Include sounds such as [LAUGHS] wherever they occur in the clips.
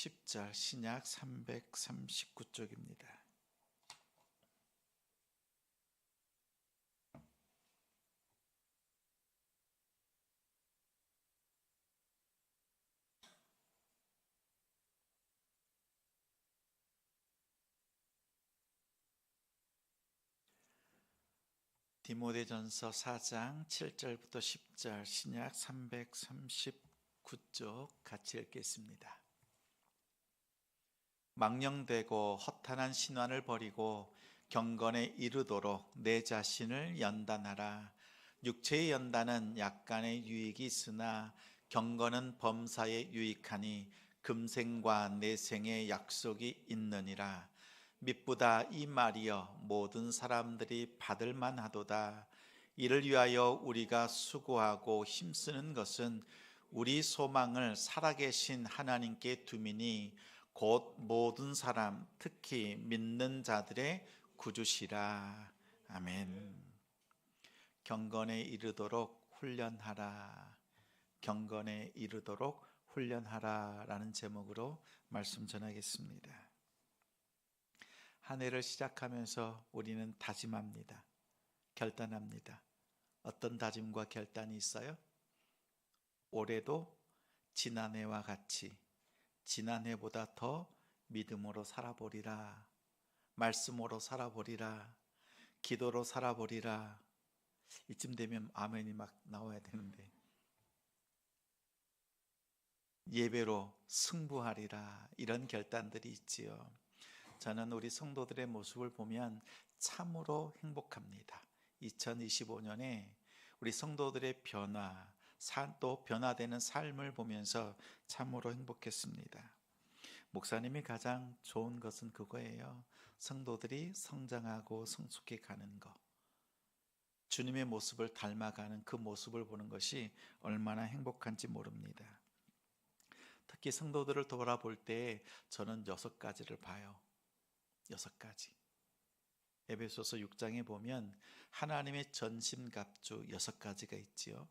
10절 신약 339쪽입니다. 디모데전서 4장 7절부터 10절 신약 339쪽 같이 읽겠습니다. 망령되고 허탄한 신환을 버리고 경건에 이르도록 내 자신을 연단하라. 육체의 연단은 약간의 유익이 있으나 경건은 범사에 유익하니 금생과 내생의 약속이 있느니라. mit보다 이 말이여 모든 사람들이 받을 만하도다. 이를 위하여 우리가 수고하고 힘쓰는 것은 우리 소망을 살아계신 하나님께 두미니 곧 모든 사람 특히 믿는 자들의 구주시라. 아멘. 경건에 이르도록 훈련하라. 경건에 이르도록 훈련하라라는 제목으로 말씀 전하겠습니다. 한 해를 시작하면서 우리는 다짐합니다. 결단합니다. 어떤 다짐과 결단이 있어요? 올해도 지난해와 같이 지난해보다 더 믿음으로 살아보리라. 말씀으로 살아보리라. 기도로 살아보리라. 이쯤 되면 아멘이 막 나와야 되는데. 예배로 승부하리라. 이런 결단들이 있지요. 저는 우리 성도들의 모습을 보면 참으로 행복합니다. 2025년에 우리 성도들의 변화, 또 변화되는 삶을 보면서 참으로 행복했습니다. 목사님이 가장 좋은 것은 그거예요. 성도들이 성장하고 성숙해 가는 것. 주님의 모습을 닮아가는 그 모습을 보는 것이 얼마나 행복한지 모릅니다. 특히 성도들을 돌아볼 때 저는 여섯 가지를 봐요. 여섯 가지. 에베소서 6장에 보면 하나님의 전심갑주 여섯 가지가 있지요.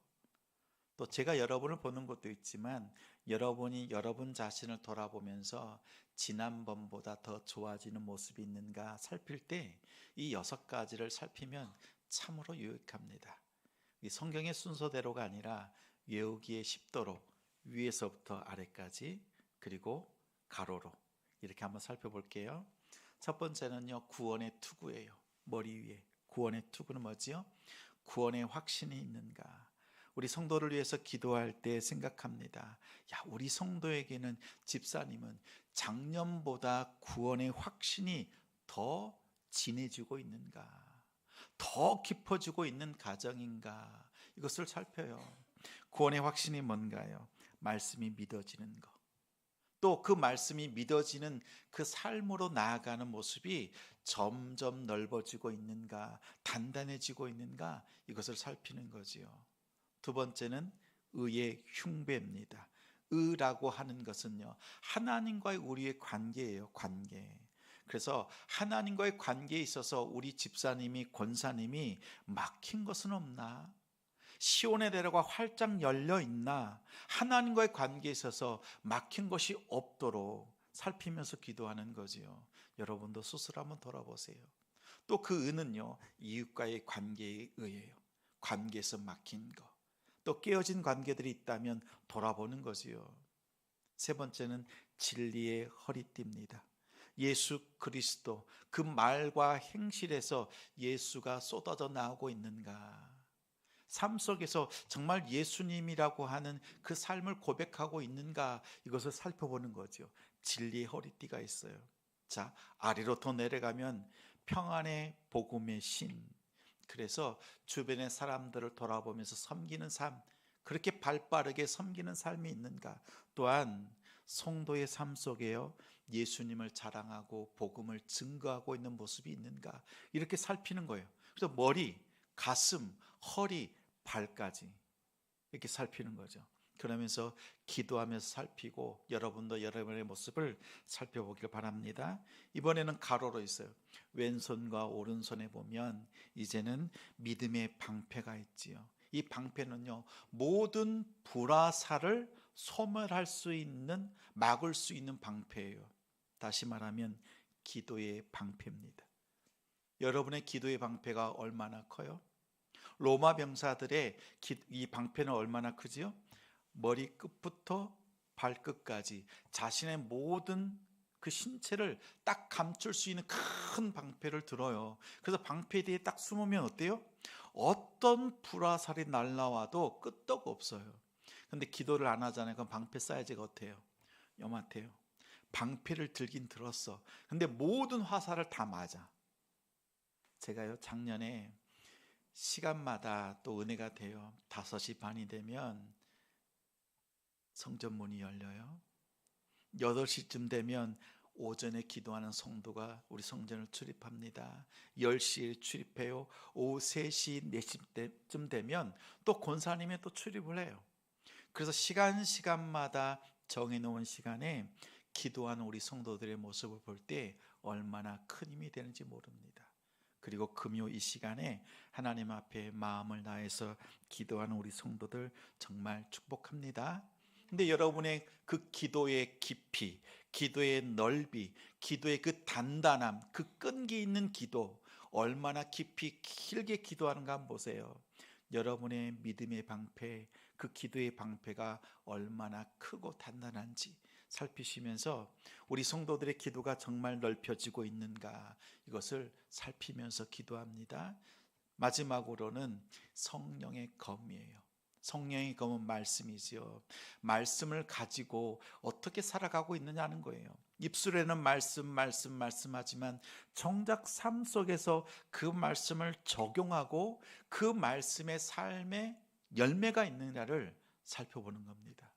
또 제가 여러분을 보는 것도 있지만 여러분이 여러분 자신을 돌아보면서 지난번보다 더 좋아지는 모습이 있는가 살필 때 이 여섯 가지를 살피면 참으로 유익합니다. 이 성경의 순서대로가 아니라 외우기의 십도로 위에서부터 아래까지 그리고 가로로 이렇게 한번 살펴볼게요. 첫 번째는요, 구원의 투구예요. 머리 위에. 구원의 투구는 뭐지요? 구원의 확신이 있는가? 우리 성도를 위해서 기도할 때 생각합니다. 야, 우리 성도에게는 집사님은 작년보다 구원의 확신이 더 진해지고 있는가? 더 깊어지고 있는 가정인가? 이것을 살펴요. 구원의 확신이 뭔가요? 말씀이 믿어지는 것. 또 그 말씀이 믿어지는 그 삶으로 나아가는 모습이 점점 넓어지고 있는가, 단단해지고 있는가, 이것을 살피는 거지요. 두 번째는 의의 흉배입니다. 의라고 하는 것은요, 하나님과의 우리의 관계예요, 관계. 그래서 하나님과의 관계에 있어서 우리 집사님이, 권사님이 막힌 것은 없나? 시온의 대로가 활짝 열려 있나 하나님과의 관계에 있어서 막힌 것이 없도록 살피면서 기도하는 거지요. 여러분도 스스로 한번 돌아보세요. 또 그 은은요 이웃과의 관계에 의해요. 관계에서 막힌 거. 또 깨어진 관계들이 있다면 돌아보는 거지요. 세 번째는 진리의 허리띠입니다. 예수 그리스도 그 말과 행실에서 예수가 쏟아져 나오고 있는가? 삶 속에서 정말 예수님이라고 하는 그 삶을 고백하고 있는가 이것을 살펴보는 거죠. 진리의 허리띠가 있어요. 자, 아래로 더 내려가면 평안의 복음의 신. 그래서 주변의 사람들을 돌아보면서 섬기는 삶, 그렇게 발빠르게 섬기는 삶이 있는가? 또한 성도의 삶 속에요. 예수님을 자랑하고 복음을 증거하고 있는 모습이 있는가? 이렇게 살피는 거예요. 그래서 머리, 가슴, 허리, 발까지 이렇게 살피는 거죠. 그러면서 기도하면서 살피고 여러분도 여러분의 모습을 살펴보길 바랍니다. 이번에는 가로로 있어요. 왼손과 오른손에 보면 이제는 믿음의 방패가 있지요. 이 방패는요 모든 불화살을 소멸할 수 있는 막을 수 있는 방패예요. 다시 말하면 기도의 방패입니다. 여러분의 기도의 방패가 얼마나 커요? 로마 병사들의 기- 이 방패는 얼마나 크지요? 머리 끝부터 발끝까지 자신의 모든 그 신체를 딱 감출 수 있는 큰 방패를 들어요. 그래서 방패 뒤에 딱 숨으면 어때요? 어떤 불화살이 날라와도 끄떡 없어요. 근데 기도를 안 하잖아요. 그럼 방패 사이즈가 어때요? 요만해요. 방패를 들긴 들었어. 근데 모든 화살을 다 맞아. 제가요 작년에 시간마다 또 은혜가 돼요. 5시 반이 되면 성전 문이 열려요. 8시쯤 되면 오전에 기도하는 성도가 우리 성전을 출입합니다. 10시에 출입해요. 오후 3시, 4시쯤 되면 또 권사님이 또 출입을 해요. 그래서 시간 시간마다 정해놓은 시간에 기도하는 우리 성도들의 모습을 볼 때 얼마나 큰 힘이 되는지 모릅니다. 그리고 금요 이 시간에 하나님 앞에 마음을 다해서 기도하는 우리 성도들 정말 축복합니다. 근데 여러분의 그 기도의 깊이, 기도의 넓이, 기도의 그 단단함, 그 끈기 있는 기도, 얼마나 깊이 길게 기도하는가 한번 보세요. 여러분의 믿음의 방패, 그 기도의 방패가 얼마나 크고 단단한지 살피시면서 우리 성도들의 기도가 정말 넓혀지고 있는가 이것을 살피면서 기도합니다. 마지막으로는 성령의 검이에요. 성령의 검은 말씀이지요. 말씀을 가지고 어떻게 살아가고 있느냐는 거예요. 입술에는 말씀, 말씀, 말씀하지만 정작 삶 속에서 그 말씀을 적용하고 그 말씀의 삶에 열매가 있느냐를 살펴보는 겁니다.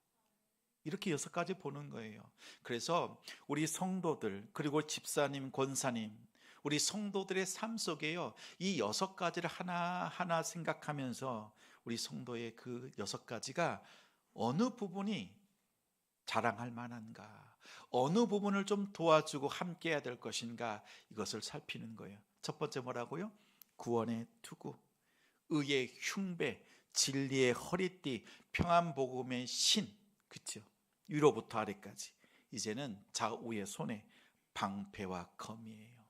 이렇게 여섯 가지 보는 거예요. 그래서 우리 성도들 그리고 집사님, 권사님, 우리 성도들의 삶 속에요. 이 여섯 가지를 하나하나 생각하면서 우리 성도의 그 여섯 가지가 어느 부분이 자랑할 만한가? 어느 부분을 좀 도와주고 함께 해야 될 것인가? 이것을 살피는 거예요. 첫 번째 뭐라고요? 구원의 투구, 의의 흉배, 진리의 허리띠, 평안 복음의 신. 그렇죠? 위로부터 아래까지. 이제는 좌우의 손에 방패와 검이에요.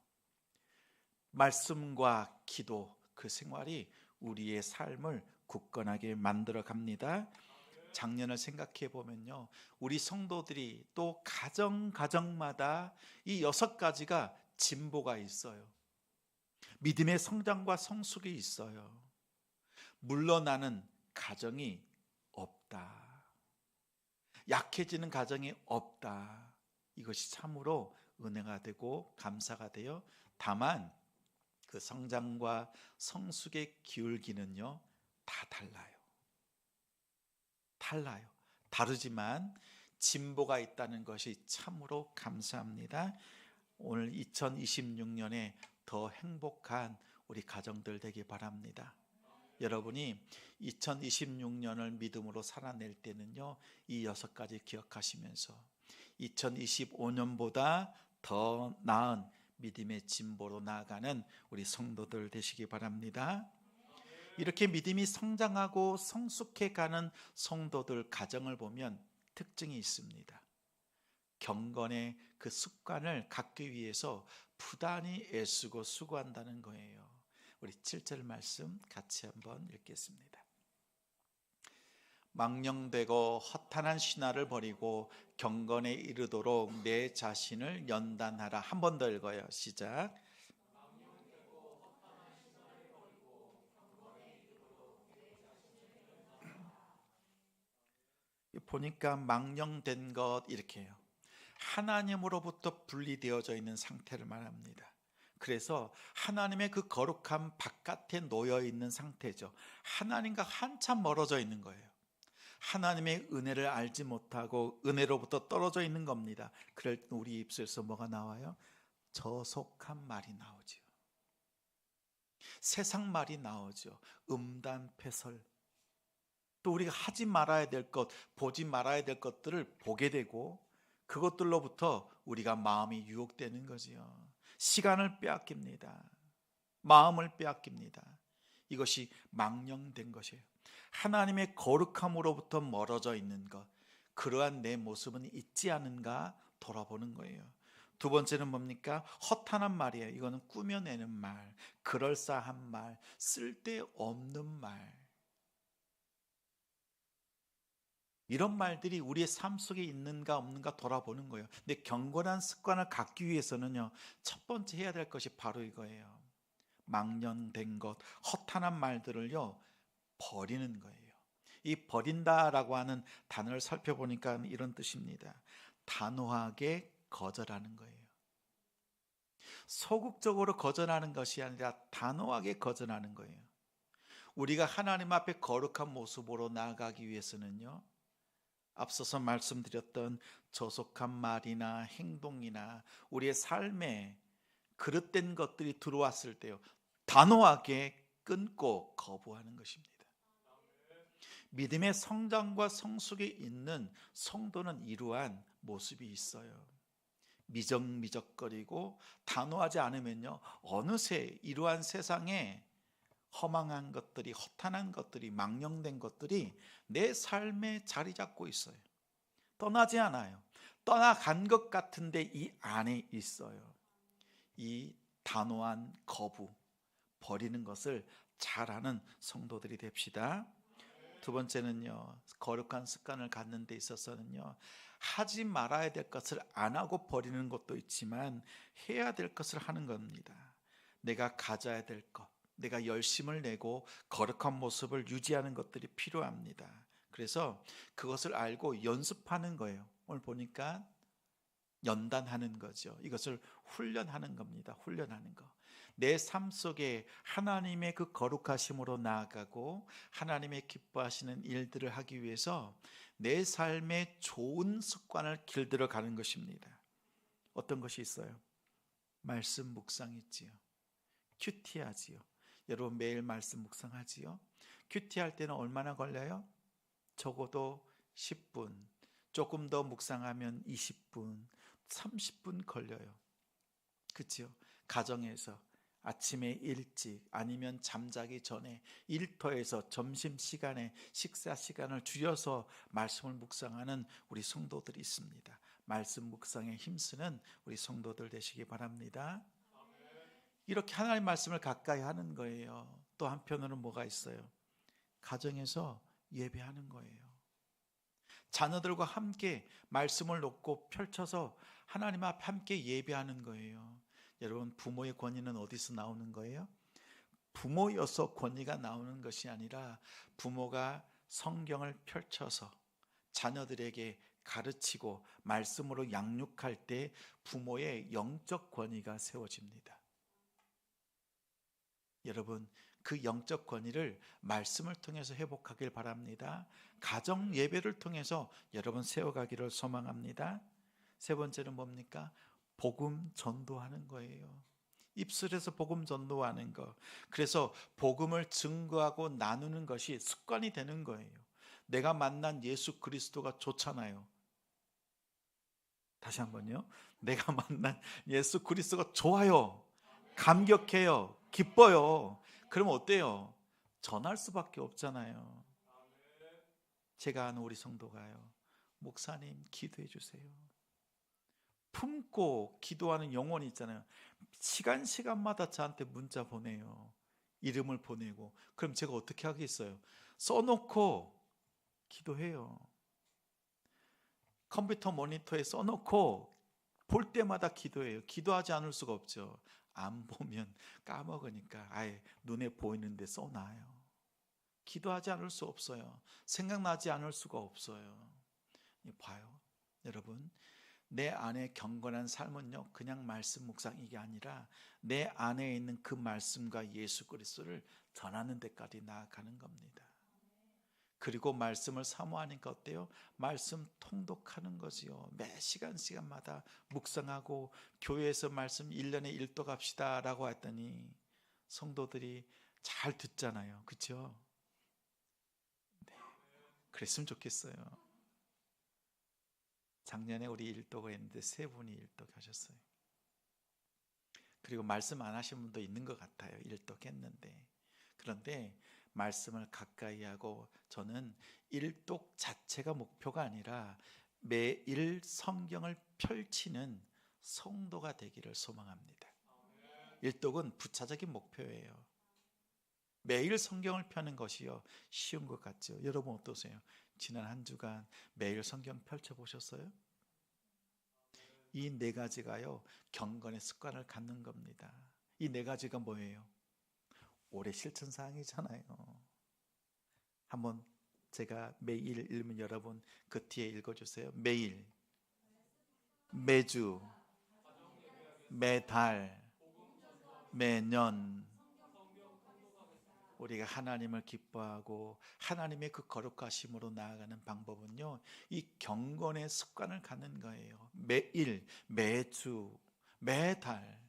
말씀과 기도 그 생활이 우리의 삶을 굳건하게 만들어 갑니다. 작년을 생각해 보면요. 우리 성도들이 또 가정 가정마다 이 여섯 가지가 진보가 있어요. 믿음의 성장과 성숙이 있어요. 물러나는 가정이 없다. 약해지는 가정이 없다. 이것이 참으로 은혜가 되고 감사가 되어 다만 그 성장과 성숙의 기울기는요 다 달라요. 달라요. 다르지만 진보가 있다는 것이 참으로 감사합니다. 오늘 2026년에 더 행복한 우리 가정들 되기 바랍니다. 여러분이 2026년을 믿음으로 살아낼 때는요, 이 여섯 가지 기억하시면서 2025년보다 더 나은 믿음의 진보로 나아가는 우리 성도들 되시기 바랍니다. 이렇게 믿음이 성장하고 성숙해 가는 성도들 가정을 보면 특징이 있습니다. 경건의 그 습관을 갖기 위해서 부단히 애쓰고 수고한다는 거예요. 우리 7절 말씀 같이 한번 읽겠습니다. 망령되고 허탄한 신화를 버리고 경건에 이르도록 내 자신을 연단하라. 한 번 더 읽어요. 시작. 보니까 망령된 것 이렇게 해요. 하나님으로부터 분리되어져 있는 상태를 말합니다. 그래서 하나님의 그 거룩한 바깥에 놓여 있는 상태죠. 하나님과 한참 멀어져 있는 거예요. 하나님의 은혜를 알지 못하고 은혜로부터 떨어져 있는 겁니다. 그럴 때 우리 입술에서 뭐가 나와요? 저속한 말이 나오죠. 세상 말이 나오죠. 음단 패설. 또 우리가 하지 말아야 될 것, 보지 말아야 될 것들을 보게 되고 그것들로부터 우리가 마음이 유혹되는 거지요. 시간을 빼앗깁니다. 마음을 빼앗깁니다. 이것이 망령된 것이에요. 하나님의 거룩함으로부터 멀어져 있는 것. 그러한 내 모습은 있지 않은가 돌아보는 거예요. 두 번째는 뭡니까? 허탄한 말이에요. 이거는 꾸며내는 말, 그럴싸한 말, 쓸데없는 말. 이런 말들이 우리의 삶 속에 있는가 없는가 돌아보는 거예요. 근데 경건한 습관을 갖기 위해서는요, 첫 번째 해야 될 것이 바로 이거예요. 망령된 것, 허탄한 말들을요, 버리는 거예요. 이 버린다라고 하는 단어를 살펴보니까 이런 뜻입니다. 단호하게 거절하는 거예요. 소극적으로 거절하는 것이 아니라 단호하게 거절하는 거예요. 우리가 하나님 앞에 거룩한 모습으로 나아가기 위해서는요. 앞서서 말씀드렸던 저속한 말이나 행동이나 우리의 삶에 그릇된 것들이 들어왔을 때요. 단호하게 끊고 거부하는 것입니다. 믿음의 성장과 성숙에 있는 성도는 이러한 모습이 있어요. 미적미적거리고 단호하지 않으면요. 어느새 이러한 세상에 허망한 것들이 허탄한 것들이 망령된 것들이 내 삶에 자리 잡고 있어요. 떠나지 않아요. 떠나간 것 같은데 이 안에 있어요. 이 단호한 거부 버리는 것을 잘하는 성도들이 됩시다. 두 번째는요. 거룩한 습관을 갖는 데 있어서는요. 하지 말아야 될 것을 안 하고 버리는 것도 있지만 해야 될 것을 하는 겁니다. 내가 가져야 될 것, 내가 열심을 내고 거룩한 모습을 유지하는 것들이 필요합니다. 그래서 그것을 알고 연습하는 거예요. 오늘 보니까 연단하는 거죠. 이것을 훈련하는 겁니다. 훈련하는 거. 내 삶 속에 하나님의 그 거룩하심으로 나아가고 하나님의 기뻐하시는 일들을 하기 위해서 내 삶에 좋은 습관을 길들여 가는 것입니다. 어떤 것이 있어요? 말씀 묵상 있지요. 큐티하지요. 여러분 매일 말씀 묵상하지요. 큐티할 때는 얼마나 걸려요? 적어도 10분. 조금 더 묵상하면 20분, 30분 걸려요. 그렇죠? 가정에서 아침에 일찍 아니면 잠자기 전에 일터에서 점심 시간에 식사 시간을 줄여서 말씀을 묵상하는 우리 성도들이 있습니다. 말씀 묵상에 힘쓰는 우리 성도들 되시기 바랍니다. 이렇게 하나님 말씀을 가까이 하는 거예요. 또 한편으로는 뭐가 있어요? 가정에서 예배하는 거예요. 자녀들과 함께 말씀을 놓고 펼쳐서 하나님 앞에 함께 예배하는 거예요. 여러분 부모의 권위는 어디서 나오는 거예요? 부모여서 권위가 나오는 것이 아니라 부모가 성경을 펼쳐서 자녀들에게 가르치고 말씀으로 양육할 때 부모의 영적 권위가 세워집니다. 여러분 그 영적 권위를 말씀을 통해서 회복하길 바랍니다. 가정 예배를 통해서 여러분 세워가기를 소망합니다. 세 번째는 뭡니까? 복음 전도하는 거예요. 입술에서 복음 전도하는 거. 그래서 복음을 증거하고 나누는 것이 습관이 되는 거예요. 내가 만난 예수 그리스도가 좋잖아요. 다시 한번요. 내가 [LAUGHS] 만난 예수 그리스도가 좋아요. 감격해요. 기뻐요. 그러면 어때요? 전할 수밖에 없잖아요. 제가 아는 우리 성도가요. 목사님 기도해 주세요. 품고 기도하는 영혼이 있잖아요. 시간 시간마다 저한테 문자 보내요. 이름을 보내고 그럼 제가 어떻게 하겠어요? 써놓고 기도해요. 컴퓨터 모니터에 써놓고 볼 때마다 기도해요. 기도하지 않을 수가 없죠. 안 보면 까먹으니까 아예 눈에 보이는데 써놔요. 기도하지 않을 수 없어요. 생각나지 않을 수가 없어요. 봐요. 여러분, 내 안에 경건한 삶은요, 그냥 말씀 묵상 이게 아니라 내 안에 있는 그 말씀과 예수 그리스도를 전하는 데까지 나아가는 겁니다. 그리고 말씀을 사모하니까 어때요? 말씀 통독하는 거지요. 매 시간 시간마다 묵상하고 교회에서 말씀 1년에 1도 갑시다라고 했더니 성도들이 잘 듣잖아요. 그렇죠? 네. 그랬으면 좋겠어요. 작년에 우리 일도가 있는데 세 분이 일독 하셨어요. 그리고 말씀 안 하신 분도 있는 것 같아요. 일독 했는데. 그런데 말씀을 가까이 하고 저는 일독 자체가 목표가 아니라 매일 성경을 펼치는 성도가 되기를 소망합니다. 일독은 부차적인 목표예요. 매일 성경을 펴는 것이요 쉬운 것 같죠. 여러분 어떠세요? 지난 한 주간 매일 성경 펼쳐 보셨어요? 이 네 가지가요 경건의 습관을 갖는 겁니다. 이 네 가지가 뭐예요? 올해 실천 사항이잖아요. 한번 제가 매일 읽으면 여러분 그 뒤에 읽어주세요. 매일, 매주, 매달, 매년 우리가 하나님을 기뻐하고 하나님의 그 거룩하심으로 나아가는 방법은요. 이 경건의 습관을 갖는 거예요. 매일, 매주, 매달,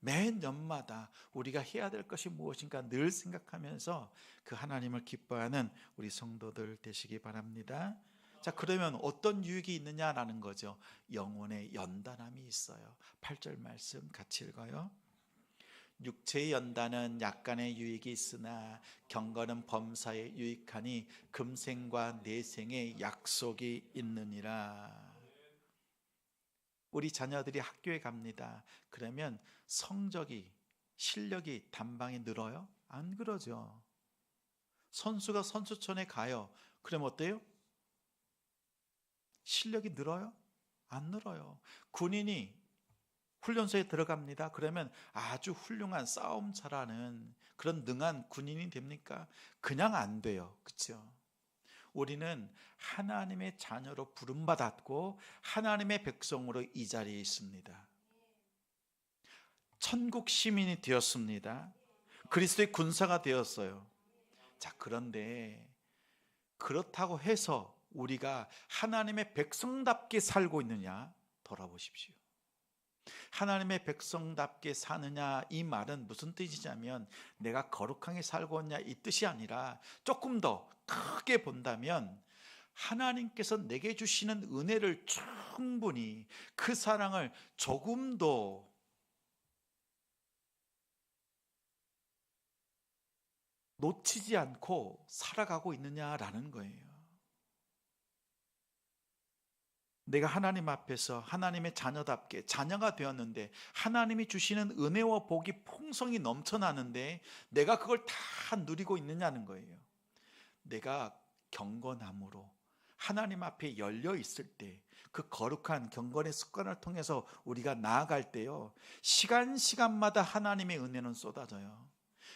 매년마다 우리가 해야 될 것이 무엇인가 늘 생각하면서 그 하나님을 기뻐하는 우리 성도들 되시기 바랍니다. 자, 그러면 어떤 유익이 있느냐라는 거죠. 영혼의 연단함이 있어요. 8절 말씀 같이 읽어요. 육체의 연단은 약간의 유익이 있으나 경건은 범사에 유익하니 금생과 내생의 약속이 있느니라. 우리 자녀들이 학교에 갑니다. 그러면 성적이 실력이 단방에 늘어요? 안 그러죠. 선수가 선수촌에 가요. 그럼 어때요? 실력이 늘어요? 안 늘어요. 군인이 훈련소에 들어갑니다. 그러면 아주 훌륭한 싸움 잘하는 그런 능한 군인이 됩니까? 그냥 안 돼요. 그렇죠? 우리는 하나님의 자녀로 부름받았고 하나님의 백성으로 이 자리에 있습니다. 천국 시민이 되었습니다. 그리스도의 군사가 되었어요. 자, 그런데 그렇다고 해서 우리가 하나님의 백성답게 살고 있느냐 돌아보십시오. 하나님의 백성답게 사느냐 이 말은 무슨 뜻이냐면 내가 거룩하게 살고 있냐 이 뜻이 아니라 조금 더 크게 본다면 하나님께서 내게 주시는 은혜를 충분히 그 사랑을 조금 더 놓치지 않고 살아가고 있느냐라는 거예요. 내가 하나님 앞에서 하나님의 자녀답게 자녀가 되었는데 하나님이 주시는 은혜와 복이 풍성이 넘쳐나는데 내가 그걸 다 누리고 있느냐는 거예요. 내가 경건함으로 하나님 앞에 열려 있을 때 그 거룩한 경건의 습관을 통해서 우리가 나아갈 때요. 시간 시간마다 하나님의 은혜는 쏟아져요.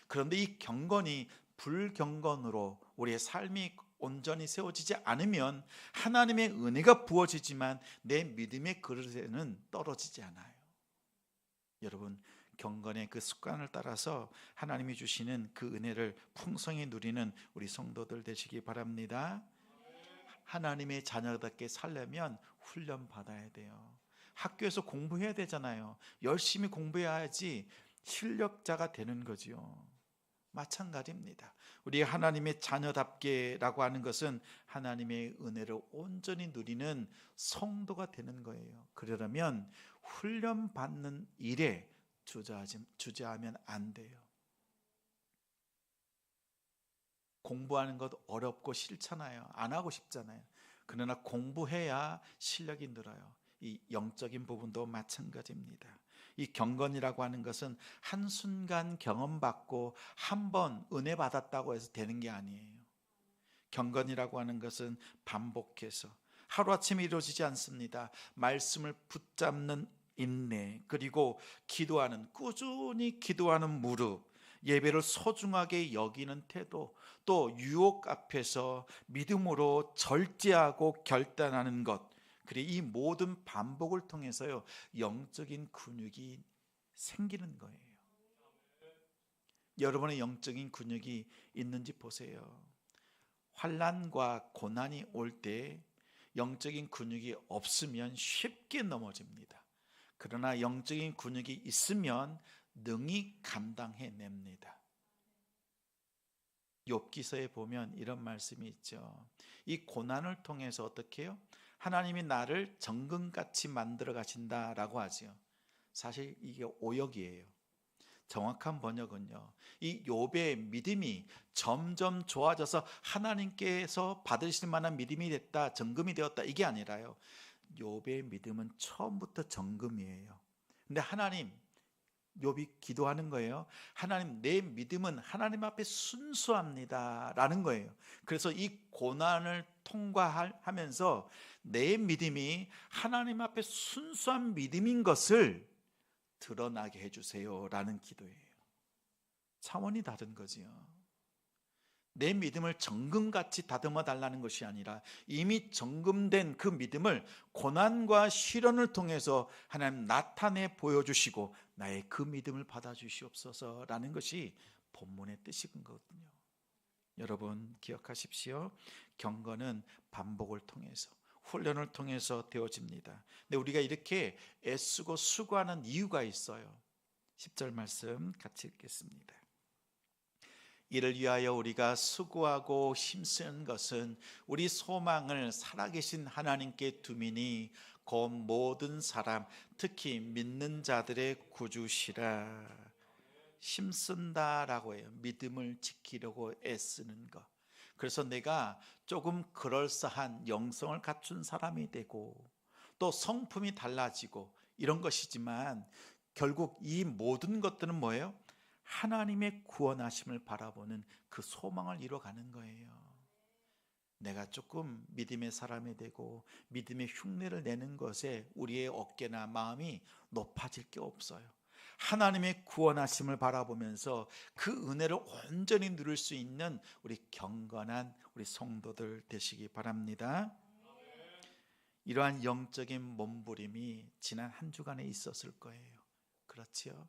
그런데 이 경건이 불경건으로 우리의 삶이 온전히 세워지지 않으면 하나님의 은혜가 부어지지만 내 믿음의 그릇에는 떨어지지 않아요. 여러분 경건의 그 습관을 따라서 하나님이 주시는 그 은혜를 풍성히 누리는 우리 성도들 되시기 바랍니다. 하나님의 자녀답게 살려면 훈련 받아야 돼요. 학교에서 공부해야 되잖아요. 열심히 공부해야지 실력자가 되는 거지요. 마찬가지입니다. 우리 하나님의 자녀답게라고 하는 것은 하나님의 은혜를 온전히 누리는 성도가 되는 거예요. 그러려면 훈련 받는 일에 주저하지, 주저하면 안 돼요. 공부하는 것 어렵고 싫잖아요. 안 하고 싶잖아요. 그러나 공부해야 실력이 늘어요. 이 영적인 부분도 마찬가지입니다. 이 경건이라고 하는 것은 한순간 경험받고 한 번 은혜 받았다고 해서 되는 게 아니에요. 경건이라고 하는 것은 반복해서 하루아침에 이루어지지 않습니다. 말씀을 붙잡는 인내, 그리고 기도하는, 꾸준히 기도하는 무릎, 예배를 소중하게 여기는 태도, 또 유혹 앞에서 믿음으로 절제하고 결단하는 것, 그래 이 모든 반복을 통해서요 영적인 근육이 생기는 거예요. 여러분의 영적인 근육이 있는지 보세요. 환란과 고난이 올 때 영적인 근육이 없으면 쉽게 넘어집니다. 그러나 영적인 근육이 있으면 능히 감당해 냅니다. 욥기서에 보면 이런 말씀이 있죠. 이 고난을 통해서 어떻게 해요? 하나님이 나를 정금같이 만들어 가신다라고 하지요. 사실 이게 오역이에요. 정확한 번역은요. 이 욥의 믿음이 점점 좋아져서 하나님께서 받으실 만한 믿음이 됐다, 정금이 되었다 이게 아니라요. 욥의 믿음은 처음부터 정금이에요. 근데 하나님 욥이 기도하는 거예요. 하나님 내 믿음은 하나님 앞에 순수합니다라는 거예요. 그래서 이 고난을 통과하면서 내 믿음이 하나님 앞에 순수한 믿음인 것을 드러나게 해 주세요라는 기도예요. 차원이 다른 거지요. 내 믿음을 정금같이 다듬어 달라는 것이 아니라 이미 정금된 그 믿음을 고난과 시련을 통해서 하나님 나타내 보여주시고 나의 그 믿음을 받아주시옵소서라는 것이 본문의 뜻인 거거든요. 여러분 기억하십시오. 경건은 반복을 통해서 훈련을 통해서 되어집니다. 근데 우리가 이렇게 애쓰고 수고하는 이유가 있어요. 10절 말씀 같이 읽겠습니다. 이를 위하여 우리가 수고하고 힘쓰는 것은 우리 소망을 살아계신 하나님께 두미니 곧 모든 사람 특히 믿는 자들의 구주시라 힘쓴다라고 해요. 믿음을 지키려고 애쓰는 것. 그래서 내가 조금 그럴싸한 영성을 갖춘 사람이 되고 또 성품이 달라지고 이런 것이지만 결국 이 모든 것들은 뭐예요? 하나님의 구원하심을 바라보는 그 소망을 이뤄가는 거예요. 내가 조금 믿음의 사람이 되고 믿음의 흉내를 내는 것에 우리의 어깨나 마음이 높아질 게 없어요. 하나님의 구원하심을 바라보면서 그 은혜를 온전히 누릴 수 있는 우리 경건한 우리 성도들 되시기 바랍니다. 이러한 영적인 몸부림이 지난 한 주간에 있었을 거예요. 그렇지요?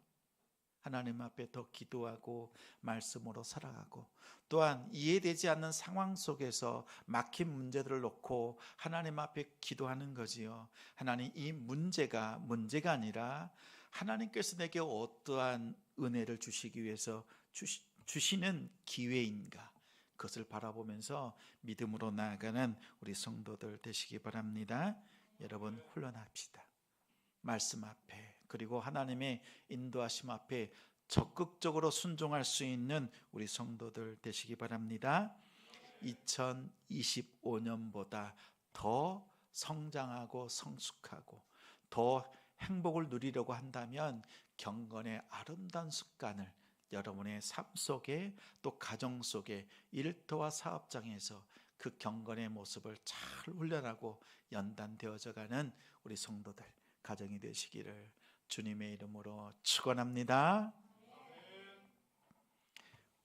하나님 앞에 더 기도하고 말씀으로 살아가고 또한 이해되지 않는 상황 속에서 막힌 문제들을 놓고 하나님 앞에 기도하는 거지요. 하나님 이 문제가 문제가 아니라 하나님께서 내게 어떠한 은혜를 주시기 위해서 주시, 주시는 기회인가 그것을 바라보면서 믿음으로 나아가는 우리 성도들 되시기 바랍니다. 여러분 훈련합시다. 말씀 앞에 그리고 하나님의 인도하심 앞에 적극적으로 순종할 수 있는 우리 성도들 되시기 바랍니다. 2025년보다 더 성장하고 성숙하고 더 행복을 누리려고 한다면 경건의 아름다운 습관을 여러분의 삶 속에 또 가정 속에 일터와 사업장에서 그 경건의 모습을 잘 훈련하고 연단되어져 가는 우리 성도들 가정이 되시기를 주님의 이름으로 축원합니다.